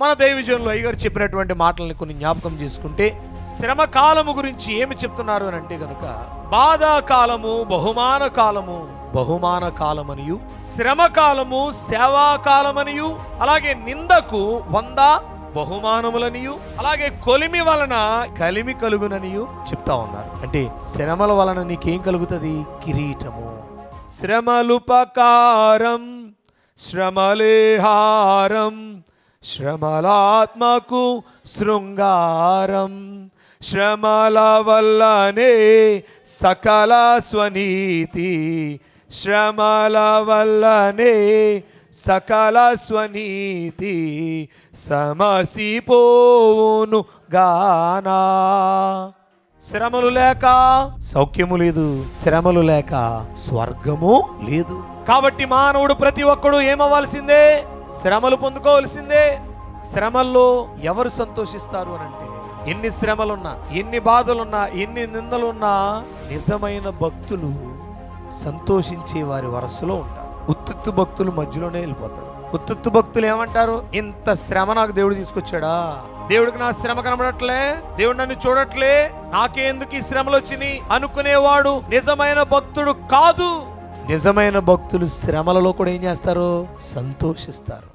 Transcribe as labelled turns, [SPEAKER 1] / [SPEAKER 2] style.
[SPEAKER 1] మన దైవజనులు అయ్యగారు చెప్పినటువంటి మాటల్ని కొన్ని జ్ఞాపకం చేసుకుంటే శ్రమ కాలము గురించి ఏమి చెప్తున్నారు అని అంటే కనుక బాధాకాలము బహుమాన కాలము బహుమాన కాలమనియు శ్రమ కాలము సేవాకాలమనియు అలాగే నిందకు వంద బహుమానములనియు అలాగే కొలిమి వలన కలిమి కలుగుననియు చెప్తా ఉన్నారు. అంటే శ్రమల వలన నీకేం కలుగుతుంది? కిరీటము. శ్రమలుపకారం శ్రమలేహారం శ్రమలాత్మకు శృంగారం. శ్రమల వల్లనే సకల స్వనీతి. శ్రమల వల్లనే సకల స్వనీతి. సమసిపోవును గానా. శ్రమలు లేక సౌఖ్యము లేదు. శ్రమలు లేక స్వర్గము లేదు. కాబట్టి మానవుడు ప్రతి ఒక్కడు ఏమవ్వాల్సిందే? శ్రమలు పొందుకోవాల్సిందే. శ్రమల్లో ఎవరు సంతోషిస్తారు అని అంటే ఎన్ని శ్రమలున్నా ఎన్ని బాధలున్నా ఎన్ని నిందలున్నా నిజమైన భక్తులు సంతోషించే వారి వరసలో ఉంటారు. ఉత్తుత్తు భక్తులు మధ్యలోనే వెళ్ళిపోతారు. ఉత్తుత్తు భక్తులు ఏమంటారు? ఇంత శ్రమ నాకు దేవుడు తీసుకొచ్చాడా? దేవుడికి నా శ్రమ కనబడట్లే? దేవుడు నన్ను చూడట్లే? నాకేందుకు ఈ శ్రమలు వచ్చినాయి? అనుకునేవాడు నిజమైన భక్తుడు కాదు. నిజమైన భక్తులు శ్రమలలో కూడా ఏం చేస్తారు? సంతోషిస్తారు.